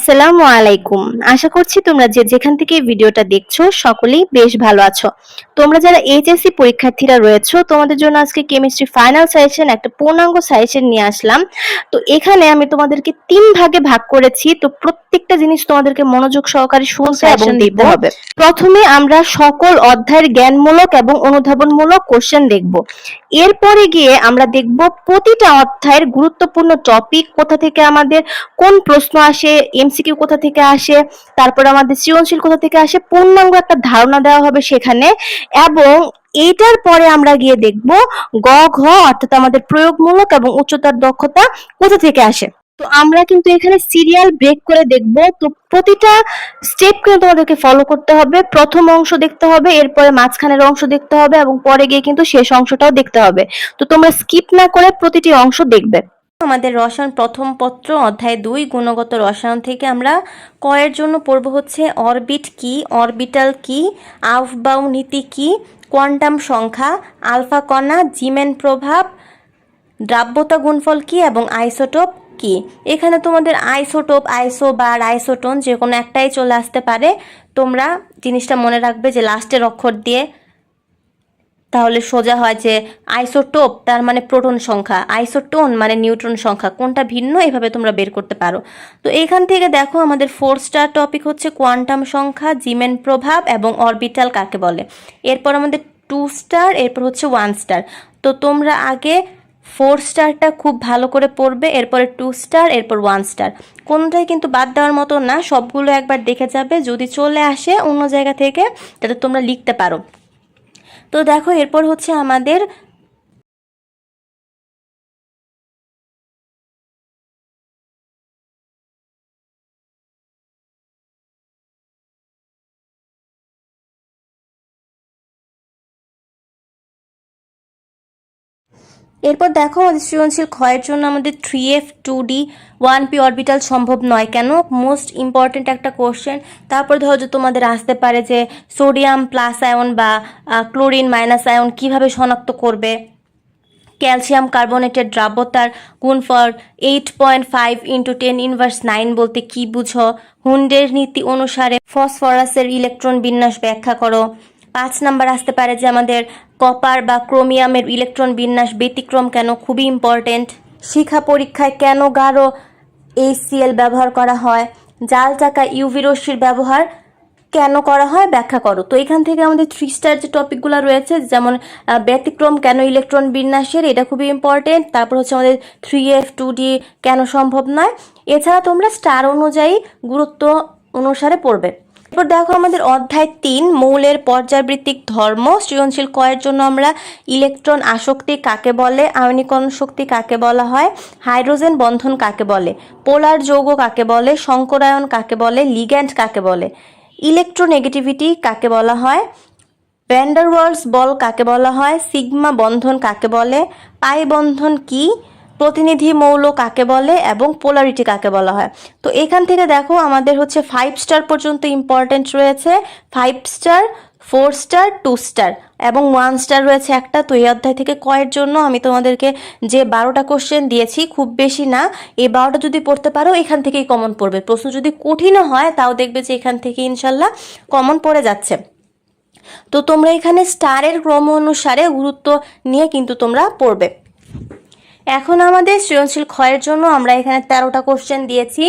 আসসালামু আলাইকুম। আশা করছি তোমরা যে যেখান থেকে ভিডিওটা দেখছ সকলেই বেশ ভালো আছো। তোমরা যারা এইচএসসি পরীক্ষার্থীরা রয়েছো তোমাদের জন্য আজকে কেমিস্ট্রি ফাইনাল সাজেশন একটা পূর্ণাঙ্গ সাজেশন নিয়ে আসলাম। তো এখানে আমি তোমাদেরকে তিন ভাগে ভাগ করেছি। তো প্রত্যেকটা জিনিস তোমাদেরকে মনোযোগ সহকারে শুনতে এবং দেখতে হবে। প্রথমে আমরা সকল অধ্যায়ের জ্ঞানমূলক এবং অনুধাবনমূলক কোশ্চেন দেখব। এরপরে গিয়ে আমরা দেখব প্রতিটা অধ্যায়ের গুরুত্বপূর্ণ টপিক কোথা থেকে আমাদের কোন প্রশ্ন আসে এমসিকিউ কোথা থেকে আসে, তারপর আমাদের সৃজনশীল কোথা থেকে আসে, পূর্ণাঙ্গ একটা ধারণা দেওয়া হবে সেখানে। এবং এইটার পরে আমরা গিয়ে দেখব গ, ঘ, অর্থাৎ আমাদের প্রয়োগমূলক এবং উচ্চতার দক্ষতা কোথা থেকে আসে। তো আমরা কিন্তু এখানে সিরিয়াল ব্রেক করে দেখব। তো প্রতিটা স্টেপ কিন্তু তোমাদেরকে ফলো করতে হবে। প্রথম অংশ দেখতে হবে, এরপরে মাঝখানের অংশ দেখতে হবে এবং পরে গিয়ে কিন্তু শেষ অংশটাও দেখতে হবে। তো তোমরা স্কিপ না করে প্রতিটি অংশ দেখবে। আমাদের রসায়ন প্রথম পত্র, অধ্যায় দুই, গুণগত রসায়ন থেকে আমরা কয়ের জন্য পড়ব হচ্ছে অরবিট কি, অরবিটাল কি আউফবাউ নীতি কি, কোয়ান্টাম সংখ্যা, আলফা কণা, জিমেন প্রভাব, দ্রাব্যতা গুণফল কি এবং আইসোটোপ কি। এখানে তোমাদের আইসোটোপ আইসো বা আইসোটোন যে কোনো একটাই চলে আসতে পারে। তোমরা জিনিসটা মনে রাখবে যে লাস্টের অক্ষর দিয়ে তাহলে সোজা হয় যে আইসোটোপ, তার মানে প্রোটন সংখ্যা। আইসোটোন মানে নিউট্রন সংখ্যা। কোনটা ভিন্ন, এভাবে তোমরা বের করতে পারো। তো এখান থেকে দেখো আমাদের ফোর স্টার টপিক হচ্ছে কোয়ান্টাম সংখ্যা জিমেন প্রভাব এবং অরবিটাল কাকে বলে। এরপর আমাদের টু স্টার এরপর হচ্ছে ওয়ান স্টার তো তোমরা আগে ফোর স্টারটা খুব ভালো করে পড়বে, এরপরে টু স্টার এরপর ওয়ান স্টার কোনটাই কিন্তু বাদ দেওয়ার মতো না, সবগুলো একবার দেখে যাবে। যদি চলে আসে অন্য জায়গা থেকে যাতে তোমরা লিখতে পারো। তো দেখো এরপর হচ্ছে আমাদের এরপর দেখো সৃজনশীল ক্ষয়ের জন্য আমাদের three F two D one P orbital সম্ভব নয় কেন? মোস্ট ইম্পর্ট্যান্ট একটা কোশ্চেন তারপর ধরো যে তোমাদের আসতে পারে যে সোডিয়াম প্লাস আয়ন বা ক্লোরিন মাইনাস আয়ন কীভাবে শনাক্ত করবে? ক্যালসিয়াম কার্বনেটের দ্রাব্যতার গুণফল eight point five into ten inverse nine বলতে কি বুঝো? হুন্ডের নীতি অনুসারে ফসফরাসের ইলেকট্রন বিন্যাস ব্যাখ্যা করো। পাঁচ নাম্বার আসতে পারে যে আমাদের কপার বা ক্রোমিয়ামের ইলেকট্রন বিন্যাস ব্যতিক্রম কেন খুবই ইম্পর্টেন্ট শিখা পরীক্ষায় কেন গাঢ় এইচসিএল ব্যবহার করা হয়? জাল টাকা ইউভি রশ্মির ব্যবহার কেন করা হয়? ব্যাখ্যা করো। তো এখান থেকে আমাদের থ্রি স্টার যে টপিকগুলো রয়েছে, যেমন ব্যতিক্রম কেন ইলেকট্রন বিন্যাসের, এটা খুবই ইম্পর্টেন্ট তারপর হচ্ছে আমাদের থ্রি এফ টু ডি কেন সম্ভব নয়? এছাড়া তোমরা স্টার অনুযায়ী গুরুত্ব অনুসারে পড়বে। এরপর দেখো আমাদের অধ্যায় তিন, মৌলের পর্যাবৃত্তিক ধর্ম। সৃজনশীল কয়ের জন্য আমরা ইলেকট্রন আসক্তি কাকে বলে আয়নীকরণ শক্তি কাকে বলা হয়, হাইড্রোজেন বন্ধন কাকে বলে, পোলার যৌগ কাকে বলে সংকরায়ন কাকে বলে, লিগ্যান্ড কাকে বলে, ইলেকট্রোনেগেটিভিটি কাকে বলা হয় ভ্যান্ডারওয়ালস বল কাকে বলা হয়, সিগমা বন্ধন কাকে বলে, পাই বন্ধন কি প্রতিনিধি মৌল কাকে বলে এবং পোলারিটি কাকে বলা হয়? তো এখান থেকে দেখো আমাদের হচ্ছে ফাইভ স্টার পর্যন্ত ইম্পর্টেন্ট রয়েছে। Five star four star two star এবং ওয়ান স্টার রয়েছে একটা। তো এই অধ্যায় থেকে কয়ের জন্য আমি তোমাদেরকে যে বারোটা কোশ্চেন দিয়েছি খুব বেশি না, এই বারোটা যদি পড়তে পারো এখান থেকেই কমন পড়বে। প্রশ্ন যদি কঠিনও হয় তাও দেখবে যে এখান থেকে ইনশাল্লাহ কমন পড়ে যাচ্ছে। তো তোমরা এখানে স্টারের ক্রম অনুসারে গুরুত্ব নিয়ে কিন্তু তোমরা পড়বে। এখন আমাদের সৃজনশীল ক্ষয়ের জন্য আমরা এখানে তেরোটা কোশ্চেন দিয়েছি,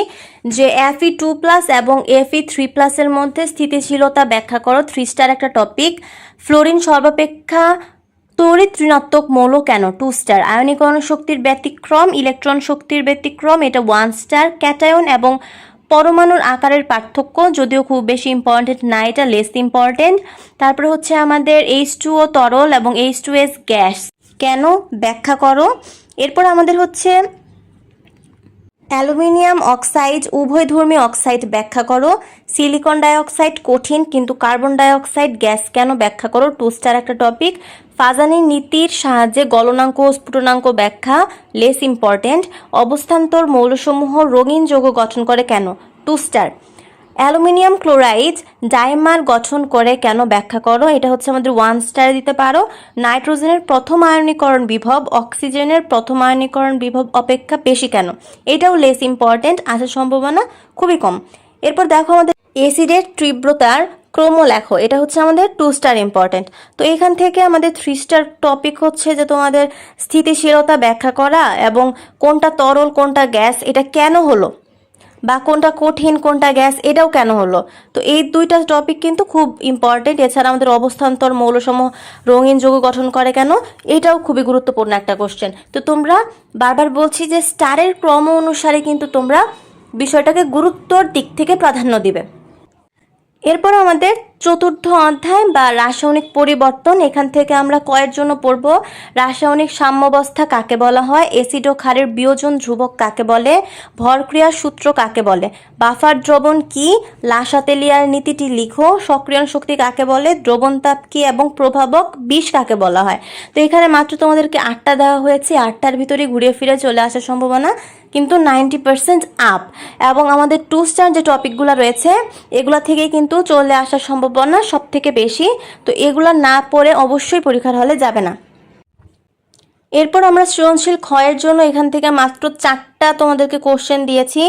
যে এফই টু প্লাস এবং এফই থ্রি প্লাসের মধ্যে স্থিতিশীলতা ব্যাখ্যা করো থ্রি স্টার একটা টপিক ফ্লোরিন সর্বাপেক্ষা তড়িৎ ঋণাত্মক মৌল কেন? টু স্টার আয়নীকরণ শক্তির ব্যতিক্রম ইলেকট্রন শক্তির ব্যতিক্রম, এটা ওয়ান স্টার ক্যাটায়ন এবং পরমাণুর আকারের পার্থক্য যদিও খুব বেশি ইম্পর্টেন্ট না, এটা লেস ইম্পর্টেন্ট তারপরে হচ্ছে আমাদের এইচ টু ও তরল এবং এইচ টু এস গ্যাস। কেন? ব্যাখ্যা করো। এরপর আমাদের হচ্ছে অ্যালুমিনিয়াম অক্সাইড, উভয়ধর্মী অক্সাইড ব্যাখ্যা করো। সিলিকন ডাইঅক্সাইড কঠিন, কিন্তু কার্বন ডাইঅক্সাইড গ্যাস কেন ব্যাখ্যা করো? টু স্টার একটা টপিক ফাজানির নীতির সাহায্যে গলনাঙ্ক ও স্ফুটনাঙ্ক ব্যাখ্যা লেস ইম্পর্টেন্ট অবস্থান্তর মৌলসমূহ রঙিন যৌগ গঠন করে কেন? Two star aluminium chloride dimer গঠন করে কেন ব্যাখ্যা করো? এটা হচ্ছে আমাদের ওয়ান স্টার দিতে পারো। নাইট্রোজেনের প্রথম আয়নীকরণ বিভব, অক্সিজেনের প্রথম আয়নীকরণ বিভব অপেক্ষা বেশি কেন? এটাও লেস ইম্পর্ট্যান্ট আসার সম্ভাবনা খুবই কম। এরপর দেখো আমাদের এসিডের তীব্রতার ক্রম লেখো এটা হচ্ছে আমাদের টু স্টার ইম্পর্ট্যান্ট তো এখান থেকে আমাদের থ্রি স্টার টপিক হচ্ছে যে তোমাদের স্থিতিশীলতা ব্যাখ্যা করা এবং কোনটা তরল, কোনটা গ্যাস এটা কেন হলো? বা কোনটা কঠিন, কোনটা গ্যাস, এটাও কেন হলো? তো এই দুইটা টপিক কিন্তু খুব ইম্পর্টেন্ট এছাড়া আমাদের অবস্থান্তর মৌলসমূহ রঙিন যৌগ গঠন করে কেন? এটাও খুবই গুরুত্বপূর্ণ একটা কোশ্চেন তো তোমরা বারবার বলছি যে স্টারের ক্রম অনুসারে কিন্তু তোমরা বিষয়টাকে গুরুত্বর দিক থেকে প্রাধান্য দিবে। এরপর আমাদের চতুর্থ অধ্যায় বা রাসায়নিক পরিবর্তন। এখান থেকে আমরা কয়ের জন্য পড়ব। রাসায়নিক সাম্যাবস্থা কাকে বলা হয়? অ্যাসিড ও ক্ষারের বিয়োজন ধ্রুবক কাকে বলে? ভরক্রিয়ার সূত্র কাকে বলে? বাফার দ্রবণ কি? লাসাতেলিয়ার নীতিটি লিখো। সক্রিয়ণ শক্তি কাকে বলে? দ্রবণতাপ কি এবং প্রভাবক বিষ কাকে বলা হয়? তো এখানে মাত্র তোমাদেরকে আটটা দেওয়া হয়েছে। আটটার ভিতরে ঘুরে ফিরে চলে আসার সম্ভাবনা কিন্তু নাইনটি পার্সেন্ট আপ এবং আমাদের টু স্টার যে টপিকগুলো রয়েছে, এগুলা থেকে কিন্তু চলে আসার সম্ভাবনা সব থেকে বেশি। তো এগুলো না পড়ে অবশ্যই পরীক্ষার হলে যাবে না। এরপর আমরা সৃজনশীল ক্ষয়ের জন্য এখান থেকে মাত্র চারটা তোমাদেরকে কোশ্চেন দিয়েছি।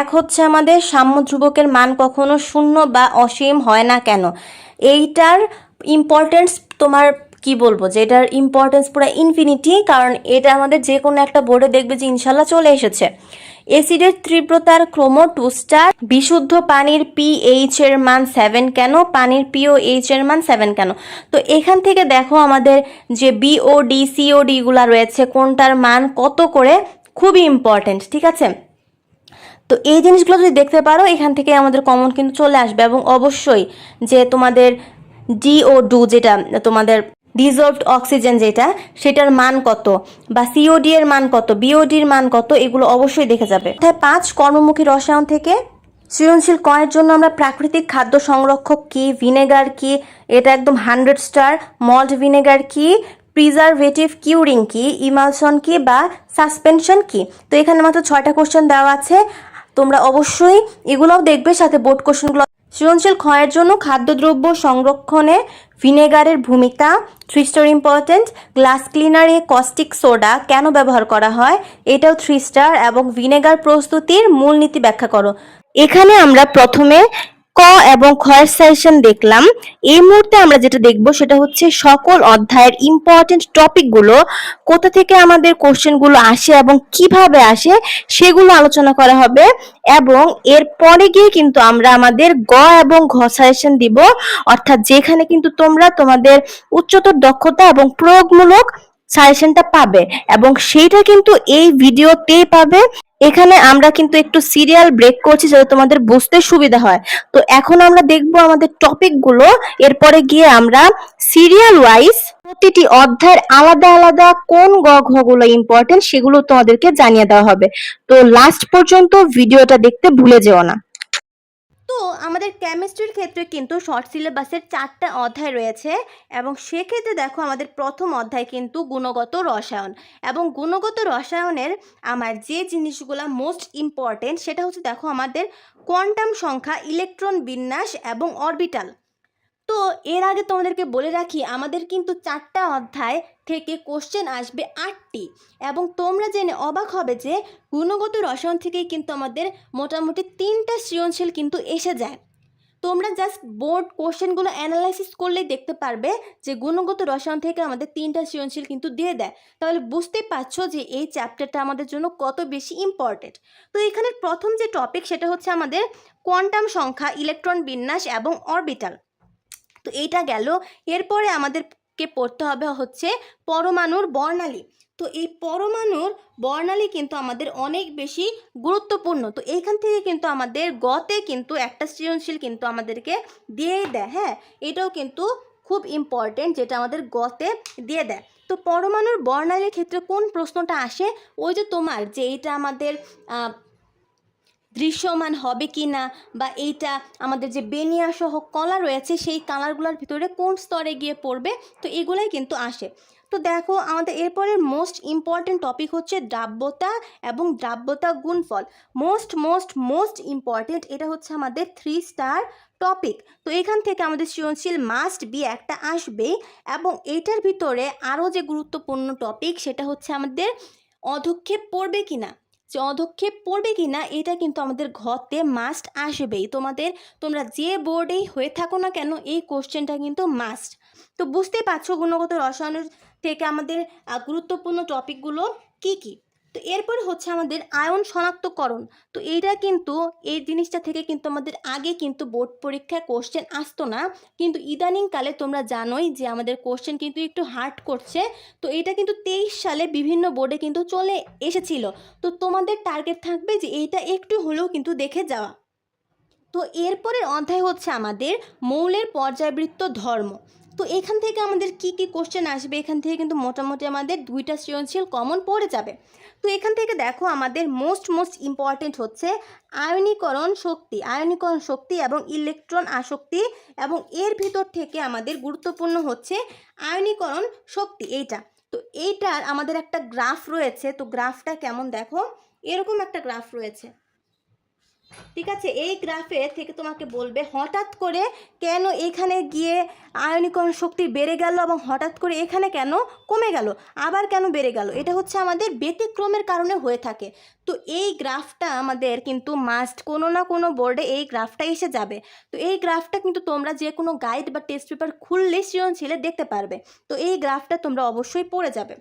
এক হচ্ছে আমাদের সাম্য ধ্রুবকের মান কখনো শূন্য বা অসীম হয় না কেন? এইটার ইম্পর্টেন্স তোমার কি বলব, যে এটার ইম্পর্টেন্স পুরো ইনফিনিটি কারণ এটা আমাদের যে কোনো একটা বোর্ডে দেখবে যে ইনশাল্লাহ চলে এসেছে। এসিডের তীব্রতার ক্রম টু স্টার বিশুদ্ধ পানির পিএইচ এর মান সেভেন কেন, পানির পিওএইচ এর মান সেভেন কেন? তো এখান থেকে দেখো আমাদের যে বিওডি সিওডি গুলা রয়েছে, কোনটার মান কত করে, খুবই ইম্পর্টেন্ট ঠিক আছে? তো এই জিনিসগুলো যদি দেখতে পারো, এখান থেকে আমাদের কমন কিন্তু চলে আসবে এবং অবশ্যই যে তোমাদের ডি ও ডু যেটা তোমাদের ডিজলভড অক্সিজেন যেটা, সেটার মান কত বা সিওডি এর মান কত বিওডির মান কত, এগুলো অবশ্যই দেখে যাবে। অর্থাৎ পাঁচ, কর্মমুখী রসায়ন থেকে সৃজনশীল কয়ের জন্য আমরা প্রাকৃতিক খাদ্য সংরক্ষক কি, ভিনেগার কি, এটা একদম হান্ড্রেড স্টার, মল্ট ভিনেগার কি, প্রিজারভেটিভ কিউরিং কি ইমালশন কি বা সাসপেনশন কি? তো এখানে মাত্র ছয়টা কোশ্চেন দেওয়া আছে। তোমরা অবশ্যই এগুলোও দেখবে, সাথে বোর্ড কোশ্চেনগুলো সৃজনশীল ক্ষয়ের জন্য খাদ্যদ্রব্য সংরক্ষণে ভিনেগারের ভূমিকা থ্রি স্টার ইম্পর্টেন্ট গ্লাস ক্লিনারে কস্টিক সোডা কেন ব্যবহার করা হয়, এটাও থ্রি স্টার এবং ভিনেগার প্রস্তুতির মূলনীতি ব্যাখ্যা করো। এখানে আমরা প্রথমে ক এবং ক্ষয়ের সেশন দেখলাম। এই মুহূর্তে আমরা যেটা দেখব সেটা হচ্ছে সকল অধ্যায়ের ইম্পর্টেন্ট টপিকগুলো কোথা থেকে আমাদের কোশ্চেনগুলো আসে এবং কীভাবে আসে সেগুলো আলোচনা করা হবে এবং এর পরে গিয়ে কিন্তু আমরা আমাদের গ এবং ঘ সাজেশন দিব। অর্থাৎ যেখানে কিন্তু তোমরা তোমাদের উচ্চতর দক্ষতা এবং প্রয়োগমূলক সাজেশনটা পাবে এবং সেইটা কিন্তু এই ভিডিওতেই পাবে। এখানে আমরা কিন্তু একটু সিরিয়াল ব্রেক করছি যাতে তোমাদের বুঝতে সুবিধা হয়। তো এখন আমরা দেখব আমাদের টপিকগুলো। এরপরে গিয়ে আমরা সিরিয়াল ওয়াইজ প্রতিটি অধ্যায়ের আলাদা আলাদা কোন গ ঘ গুলো ইম্পর্টেন্ট সেগুলো তোমাদেরকে জানিয়ে দেওয়া হবে। তো লাস্ট পর্যন্ত ভিডিওটা দেখতে ভুলে যেও না। তো আমাদের কেমিস্ট্রির ক্ষেত্রে কিন্তু শর্ট সিলেবাসের চারটা অধ্যায় রয়েছে এবং সেক্ষেত্রে দেখো আমাদের প্রথম অধ্যায় কিন্তু গুণগত রসায়ন এবং গুণগত রসায়নের আমার যে জিনিসগুলো মোস্ট ইম্পর্টেন্ট সেটা হচ্ছে দেখো আমাদের কোয়ান্টাম সংখ্যা ইলেকট্রন বিন্যাস এবং অরবিটাল তো এর আগে তোমাদেরকে বলে রাখি, আমাদের কিন্তু চারটা অধ্যায় থেকে কোশ্চেন আসবে আটটি। এবং তোমরা জেনে অবাক হবে যে গুণগত রসায়ন থেকেই কিন্তু আমাদের মোটামুটি তিনটা সৃজনশীল কিন্তু এসে যায়। তোমরা জাস্ট বোর্ড কোশ্চেনগুলো অ্যানালাইসিস করলেই দেখতে পারবে যে গুণগত রসায়ন থেকে আমাদের তিনটা সৃজনশীল কিন্তু দিয়ে দেয়। তাহলে বুঝতে পারছ যে এই চ্যাপ্টারটা আমাদের জন্য কত বেশি ইম্পর্টেন্ট তো এখানে প্রথম যে টপিক সেটা হচ্ছে আমাদের কোয়ান্টাম সংখ্যা ইলেকট্রন বিন্যাস এবং অরবিটাল তো এইটা গেল। এরপরে আমাদেরকে পড়তে হবে হচ্ছে পরমাণুর বর্ণালী। তো এই পরমাণুর বর্ণালী কিন্তু আমাদের অনেক বেশি গুরুত্বপূর্ণ। তো এইখান থেকে কিন্তু আমাদের গতে কিন্তু একটা সৃজনশীল কিন্তু আমাদেরকে দিয়েই দেয় হ্যাঁ? এটাও কিন্তু খুব ইম্পর্টেন্ট যেটা আমাদের গতে দিয়ে দেয়। তো পরমাণুর বর্ণালীর ক্ষেত্রে কোন প্রশ্নটা আসে? ওই যে তোমার যে এটা আমাদের দৃশ্যমান হবে কি না বা এইটা আমাদের যে বেনিয়া সহ কলা রয়েছে, সেই কালারগুলোর ভিতরে কোন স্তরে গিয়ে পড়বে, তো এগুলাই কিন্তু আসে। তো দেখো আমাদের এরপরের মোস্ট ইম্পর্টেন্ট টপিক হচ্ছে দ্রাব্যতা এবং দ্রাব্যতা গুণফল। মোস্ট মোস্ট মোস্ট ইম্পর্টেন্ট এটা হচ্ছে আমাদের থ্রি স্টার টপিক তো এখান থেকে আমাদের সৃজনশীল মাস্ট বি একটা আসবে এবং এটার ভিতরে আরও যে গুরুত্বপূর্ণ টপিক সেটা হচ্ছে আমাদের অধক্ষেপ পড়বে কিনা। অধক্ষেপ পড়বে কি না এটা কিন্তু আমাদের ঘরতে মাস্ট আসবেই। তোমাদের, তোমরা যে বোর্ডেই হয়ে থাকো না কেন, এই কোশ্চেনটা কিন্তু মাস্ট তো বুঝতেই পারছ গুণগত রসায়নের থেকে আমাদের গুরুত্বপূর্ণ টপিকগুলো কি কি? তো এরপরে হচ্ছে আমাদের আয়ন শনাক্তকরণ। তো এইটা কিন্তু, এই জিনিসটা থেকে কিন্তু আমাদের আগে কিন্তু বোর্ড পরীক্ষায় কোশ্চেন আসতো না। কিন্তু ইদানিংকালে তোমরা জানোই যে আমাদের কোশ্চেন কিন্তু একটু হার্ড করছে। তো এটা কিন্তু তেইশ সালে বিভিন্ন বোর্ডে কিন্তু চলে এসেছিল। তো তোমাদের টার্গেট থাকবে যে এইটা একটু হলেও কিন্তু দেখে যাওয়া। তো এরপরের অধ্যায় হচ্ছে আমাদের মৌলের পর্যায়বৃত্ত ধর্ম। তো এখান থেকে আমাদের কি কি কোশ্চেন আসবে? এখান থেকে কিন্তু মোটামুটি আমাদের দুইটা সৃজনশীল কমন পড়ে যাবে। তো এখান থেকে দেখো আমাদের মোস্ট মোস্ট ইম্পর্টেন্ট হচ্ছে আয়নীকরণ শক্তি আয়নীকরণ শক্তি এবং ইলেকট্রন আসক্তি এবং এর ভিতর থেকে আমাদের গুরুত্বপূর্ণ হচ্ছে আয়নীকরণ শক্তি, এইটা। তো এইটার আমাদের একটা গ্রাফ রয়েছে, তো গ্রাফটা কেমন দেখো? এরকম একটা গ্রাফ রয়েছে। ঠিক আছে? এই গ্রাফে থেকে তোমাকে বলবে, হঠাৎ করে কেন এখানে গিয়ে আয়নীকরণ শক্তি বেড়ে গেল এবং হঠাৎ করে এখানে কেন কমে গেল? আবার কেন বেড়ে গেল? এটা হচ্ছে আমাদের ব্যতিক্রমের কারণে হয়ে থাকে। তো এই গ্রাফটা আমাদের কিন্তু মাস্ট কোনো না কোনো বোর্ডে এই গ্রাফটা এসে যাবে। তো এই গ্রাফটা কিন্তু তোমরা যে কোনো গাইড বা টেস্ট পেপার খুললে সৃজনশীলে দেখতে পারবে। তো এই গ্রাফটা তোমরা অবশ্যই পড়ে যাবে।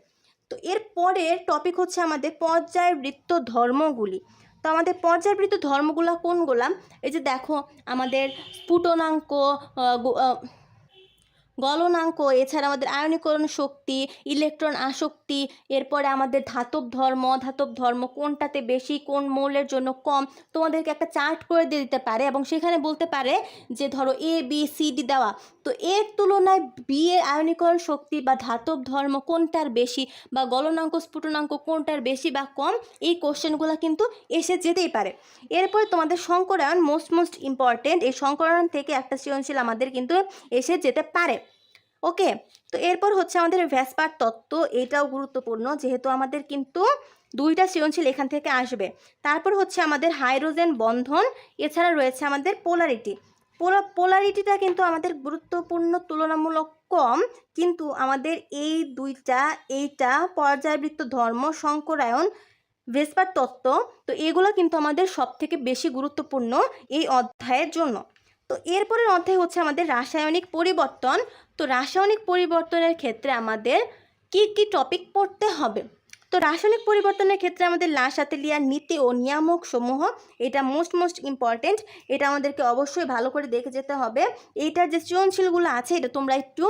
তো এর পরের টপিক হচ্ছে আমাদের পর্যায়বৃত্ত ধর্মগুলি। তো আমাদের পর্যাবৃত্ত ধর্মগুলো কোনগুলো? এই যে দেখো আমাদের স্ফুটনাঙ্ক গলনাঙ্ক, এছাড়া আমাদের আয়নীকরণ শক্তি, ইলেকট্রন আসক্তি, এরপরে আমাদের ধাতব ধর্ম ধাতব ধর্ম কোনটাতে বেশি, কোন মৌলের জন্য কম, তোমাদেরকে একটা চার্ট করে দিয়ে দিতে পারে এবং সেখানে বলতে পারে যে ধরো এ বি সি ডি দেওয়া। তো এর তুলনায় বি এর আয়নীকরণ শক্তি বা ধাতব ধর্ম কোনটার বেশি বা গলনাঙ্ক, স্ফুটনাঙ্ক কোনটার বেশি বা কম, এই কোশ্চেনগুলো কিন্তু এসে যেতেই পারে। এরপরে তোমাদের সংকরায়ন মোস্ট মোস্ট ইম্পর্টেন্ট এই সংকরায়ন থেকে একটা সৃজনশীল আমাদের কিন্তু এসে যেতে পারে। ওকে? তো এরপর হচ্ছে আমাদের ভ্যাসপার তত্ত্ব, এটাও গুরুত্বপূর্ণ। যেহেতু আমাদের কিন্তু দুইটা সৃজনশীল এখান থেকে আসবে। তারপর হচ্ছে আমাদের হাইড্রোজেন বন্ধন, এছাড়া রয়েছে আমাদের পোলারিটি। পোলারিটিটা কিন্তু আমাদের গুরুত্বপূর্ণ, তুলনামূলক কম, কিন্তু আমাদের এই দুইটা, এইটা পর্যায়বৃত্ত ধর্ম সংকরায়ন ভেসপার তত্ত্ব, তো এগুলো কিন্তু আমাদের সব থেকে বেশি গুরুত্বপূর্ণ এই অধ্যায়ের জন্য। তো এরপরের অধ্যায় হচ্ছে আমাদের রাসায়নিক পরিবর্তন। তো রাসায়নিক পরিবর্তনের ক্ষেত্রে আমাদের কি কি টপিক পড়তে হবে? তো রাসায়নিক পরিবর্তনের ক্ষেত্রে আমাদের লাসাতেলিয়ার নীতি ও নিয়ামক সমূহ, এটা মোস্ট মোস্ট ইম্পর্টেন্ট এটা আমাদেরকে অবশ্যই ভালো করে দেখে যেতে হবে। এইটার যে সৃজনশীলগুলো আছে, এটা তোমরা একটু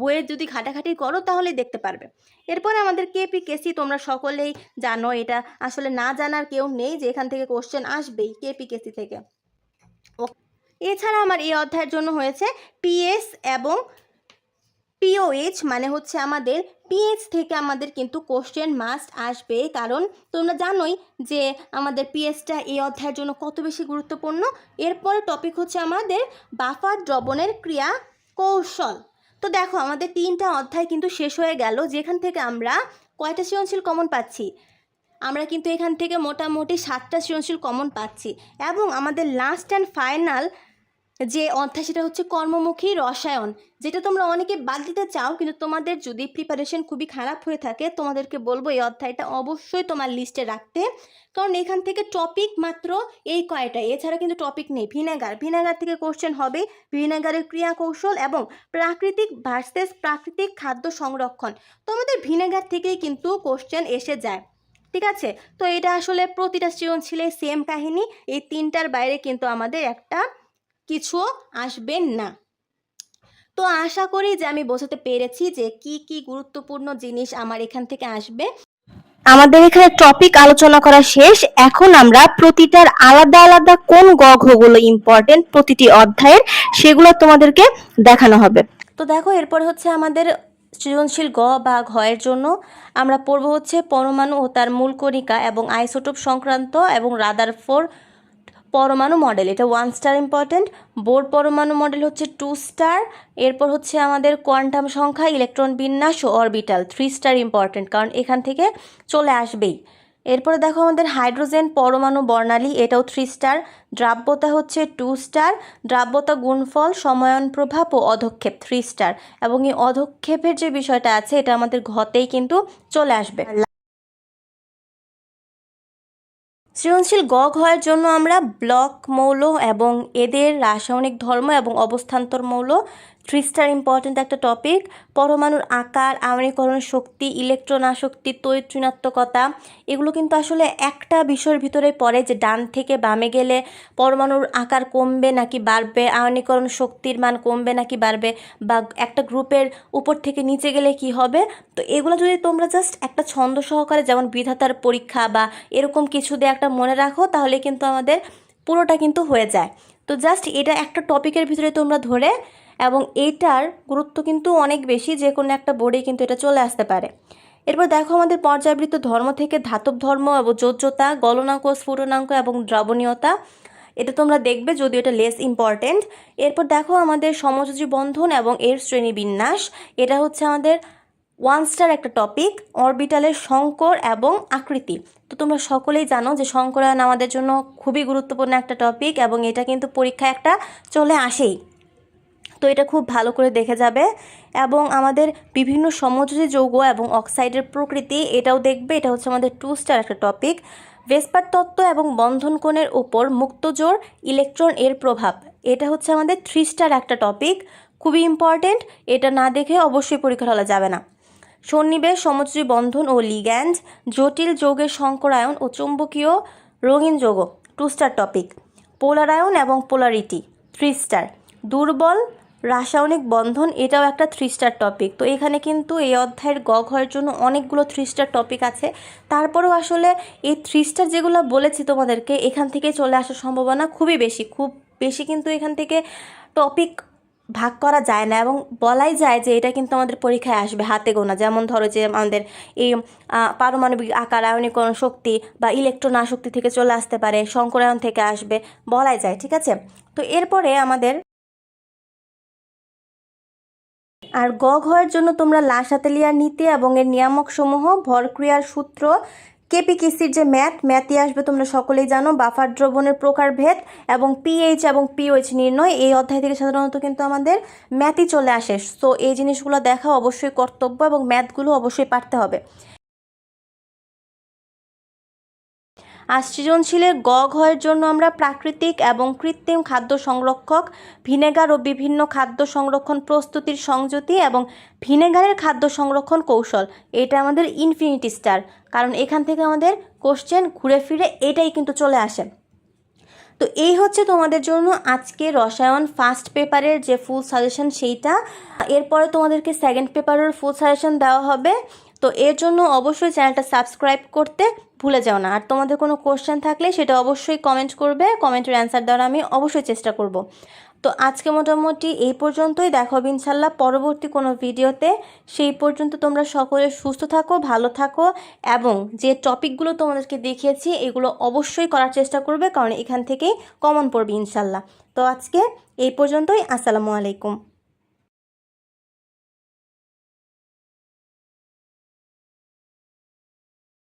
বইয়ের যদি ঘাটাঘাটি করো, তাহলে দেখতে পারবে। এরপরে আমাদের কেপি কেসি তোমরা সকলেই জানো, এটা আসলে না জানার কেউ নেই, যে এখান থেকে কোশ্চেন আসবেই কেপি কেসি থেকে। এছাড়া আমার এই অধ্যায়ের জন্য হয়েছে পিএস এবং পিওএইচ মানে হচ্ছে আমাদের পিএইচ থেকে আমাদের কিন্তু কোশ্চেন মাস্ট আসবে। কারণ তোমরা জানোই যে আমাদের পিএইচটা এই অধ্যায়ের জন্য কত বেশি গুরুত্বপূর্ণ। এরপরে টপিক হচ্ছে আমাদের বাফার দ্রবণের ক্রিয়া কৌশল। তো দেখো, আমাদের তিনটা অধ্যায় কিন্তু শেষ হয়ে গেল, যেখান থেকে আমরা কয়টা সৃজনশীল কমন পাচ্ছি? আমরা কিন্তু এখান থেকে মোটামুটি সাতটা সৃজনশীল কমন পাচ্ছি। এবং আমাদের লাস্ট অ্যান্ড ফাইনাল যে অধ্যায় সেটা হচ্ছে কর্মমুখী রসায়ন, যেটা তোমরা অনেকে বাদ দিতে চাও, কিন্তু তোমাদের যদি প্রিপারেশন খুবই খারাপ হয়ে থাকে, তোমাদেরকে বলব এই অধ্যায়টা অবশ্যই তোমার লিস্টে রাখতে। কারণ এখান থেকে টপিক মাত্র এই কয়টা, এছাড়া কিন্তু টপিক নেই। ভিনেগার ভিনেগার থেকে কোশ্চেন হবে। ভিনেগারের ক্রিয়া কৌশল এবং প্রাকৃতিক ভার্সেস প্রাকৃতিক খাদ্য সংরক্ষণ। তোমাদের ভিনেগার থেকেই কিন্তু কোশ্চেন এসে যায়। ঠিক আছে? তো এটা আসলে প্রতিটা সৃজনশীলের সেম কাহিনী। এই তিনটার বাইরে কিন্তু আমাদের একটা কিছু আসবে না। তো আশা করি যে আমি বোঝাতে পেরেছি যে কি কি গুরুত্বপূর্ণ জিনিস আমার এখান থেকে আসবে। আমাদের এখানে টপিক আলোচনা করা শেষ। এখন আমরা প্রতিটার আলাদা আলাদা কোন গঘগুলো ইম্পর্টেন্ট প্রতিটি অধ্যায়ের সেগুলো তোমাদেরকে দেখানো হবে। তো দেখো, এরপর হচ্ছে আমাদের সৃজনশীল গ বা ঘয়ের জন্য। আমরা পড়ব হচ্ছে পরমাণু ও তার মূল কণিকা এবং আইসোটোপ সংক্রান্ত এবং রাদার ফোর পরমাণু মডেল, এটা ওয়ান স্টার ইম্পর্টেন্ট বোর পরমাণু মডেল হচ্ছে টু স্টার এরপর হচ্ছে আমাদের কোয়ান্টাম সংখ্যা ইলেকট্রন বিন্যাস ও অরবিটাল থ্রি স্টার ইম্পর্টেন্ট কারণ এখান থেকে চলে আসবেই। এরপরে দেখো আমাদের হাইড্রোজেন পরমাণু বর্ণালী, এটাও থ্রি স্টার দ্রাব্যতা হচ্ছে টু স্টার দ্রাব্যতা গুণফল, সময়ন প্রভাব ও অধক্ষেপ থ্রি স্টার এবং এই অধক্ষেপের যে বিষয়টা আছে, এটা আমাদের ঘতেই কিন্তু চলে আসবে। সৃজনশীল গ হওয়ার জন্য আমরা ব্লক মৌল এবং এদের রাসায়নিক ধর্ম এবং অবস্থান্তর মৌল থ্রি স্টার ইম্পর্ট্যান্ট একটা টপিক পরমাণুর আকার আয়নীকরণ শক্তি ইলেকট্রন আসক্তি তৈত্রিনাত্মকতা এগুলো কিন্তু আসলে একটা বিষয়ের ভিতরে পড়ে যে ডান থেকে বামে গেলে পরমাণুর আকার কমবে নাকি বাড়বে আয়নীকরণ শক্তির মান কমবে নাকি বাড়বে, বা একটা গ্রুপের উপর থেকে নিচে গেলে কি হবে? তো এগুলো যদি তোমরা জাস্ট একটা ছন্দ সহকারে যেমন বিধাতার পরীক্ষা বা এরকম কিছু দিয়ে একটা মনে রাখো, তাহলে কিন্তু আমাদের পুরোটা কিন্তু হয়ে যায়। তো জাস্ট এটা একটা টপিকের ভিতরে তোমরা ধরে এবং এইটার গুরুত্ব কিন্তু অনেক বেশি, যে কোনো একটা বোর্ডে কিন্তু এটা চলে আসতে পারে। এরপর দেখো আমাদের পর্যাবৃত্ত ধর্ম থেকে ধাতব ধর্ম এবং যোজ্যতা গলনাঙ্ক স্ফুটনাঙ্ক এবং দ্রাবণীয়তা। এটা তোমরা দেখবে, যদিও এটা লেস ইম্পর্টেন্ট এরপর দেখো আমাদের সমযোজী বন্ধন এবং এর শ্রেণি বিন্যাস। এটা হচ্ছে আমাদের ওয়ান স্টার একটা টপিক অরবিটালের সংকর এবং আকৃতি। তো তোমরা সকলেই জানো যে সংকরায়ন আমাদের জন্য খুবই গুরুত্বপূর্ণ একটা টপিক এবং এটা কিন্তু পরীক্ষা একটা চলে আসেই। তো এটা খুব ভালো করে দেখে যাবে এবং আমাদের বিভিন্ন সমযোজী যৌগ এবং অক্সাইডের প্রকৃতি এটাও দেখবে। এটা হচ্ছে আমাদের টু স্টার একটা টপিক। ভেসপার তত্ত্ব এবং বন্ধন কোণের উপর মুক্তজোর ইলেকট্রন এর প্রভাব। এটা হচ্ছে আমাদের থ্রি স্টার একটা টপিক। খুবই ইম্পর্টেন্ট। এটা না দেখে অবশ্যই পরীক্ষা হলে যাবে না। সন্নিবেশ, সমযোজী বন্ধন ও লিগ্যান্ড জটিল যৌগের সংকরায়ন ও চুম্বকীয় রঙিন যৌগ। Two star topic. পোলারায়ন এবং পোলারিটি। থ্রি স্টার দুর্বল রাসায়নিক বন্ধন, এটাও একটা থ্রি স্টার টপিক তো এখানে কিন্তু এই অধ্যায়ের গ ঘয়ের জন্য অনেকগুলো থ্রি স্টার টপিক আছে। তারপরেও আসলে এই থ্রি স্টার যেগুলো বলেছি তোমাদেরকে, এখান থেকে চলে আসার সম্ভাবনা খুবই বেশি। খুব বেশি কিন্তু এখান থেকে টপিক ভাগ করা যায় না এবং বলাই যায় যে এটা কিন্তু আমাদের পরীক্ষায় আসবে হাতে গোনা। যেমন ধরো যে আমাদের এই পারমাণবিক আকার, আয়নীকরণ শক্তি বা ইলেকট্রন আসক্তি থেকে চলে আসতে পারে, সংকরায়ন থেকে আসবে, বলাই যায়, ঠিক আছে? তো এরপরে আমাদের আর গ ঘয়ের জন্য তোমরা লাসাতেলিয়ার নীতি এবং এর নিয়ামক সমূহ ভরক্রিয়ার সূত্র, কেপিকিসির যে ম্যাথ, ম্যাথই আসবে তোমরা সকলেই জানো, বাফার দ্রবণের প্রকারভেদ এবং পিএইচ এবং পিওএইচ নির্ণয়, এই অধ্যায় থেকে সাধারণত কিন্তু আমাদের ম্যাথই চলে আসে। সো এই জিনিসগুলো দেখা অবশ্যই কর্তব্য এবং ম্যাথগুলো অবশ্যই পারতে হবে। আর গ ঘয়ের জন্য আমরা প্রাকৃতিক এবং কৃত্রিম খাদ্য সংরক্ষক, ভিনেগার ও বিভিন্ন খাদ্য সংরক্ষণ প্রস্তুতির সংযুতি এবং ভিনেগারের খাদ্য সংরক্ষণ কৌশল। এটা আমাদের ইনফিনিটি স্টার কারণ এখান থেকে আমাদের কোশ্চেন ঘুরে ফিরে এটাই কিন্তু চলে আসে। তো এই হচ্ছে তোমাদের জন্য আজকে রসায়ন ফার্স্ট পেপারের যে ফুল সাজেশন সেইটা। এরপরে তোমাদেরকে সেকেন্ড পেপারের ফুল সাজেশন দেওয়া হবে। তো এর জন্য অবশ্যই চ্যানেলটা সাবস্ক্রাইব করতে ভুলে যাও না। আর তোমাদের কোনো কোশ্চেন থাকলে সেটা অবশ্যই কমেন্ট করবে। কমেন্টের অ্যান্সার দেওয়ার আমি অবশ্যই চেষ্টা করব। তো আজকে মোটামুটি এই পর্যন্তই। দেখো ইনশাল্লাহ পরবর্তী কোনো ভিডিওতে। সেই পর্যন্ত তোমরা সকলে সুস্থ থাকো, ভালো থাকো এবং যে টপিকগুলো তোমাদেরকে দেখিয়েছি, এগুলো অবশ্যই করার চেষ্টা করবে। কারণ এখান থেকেই কমন পড়বে ইনশাল্লাহ তো আজকে এই পর্যন্তই। আসসালামু আলাইকুম।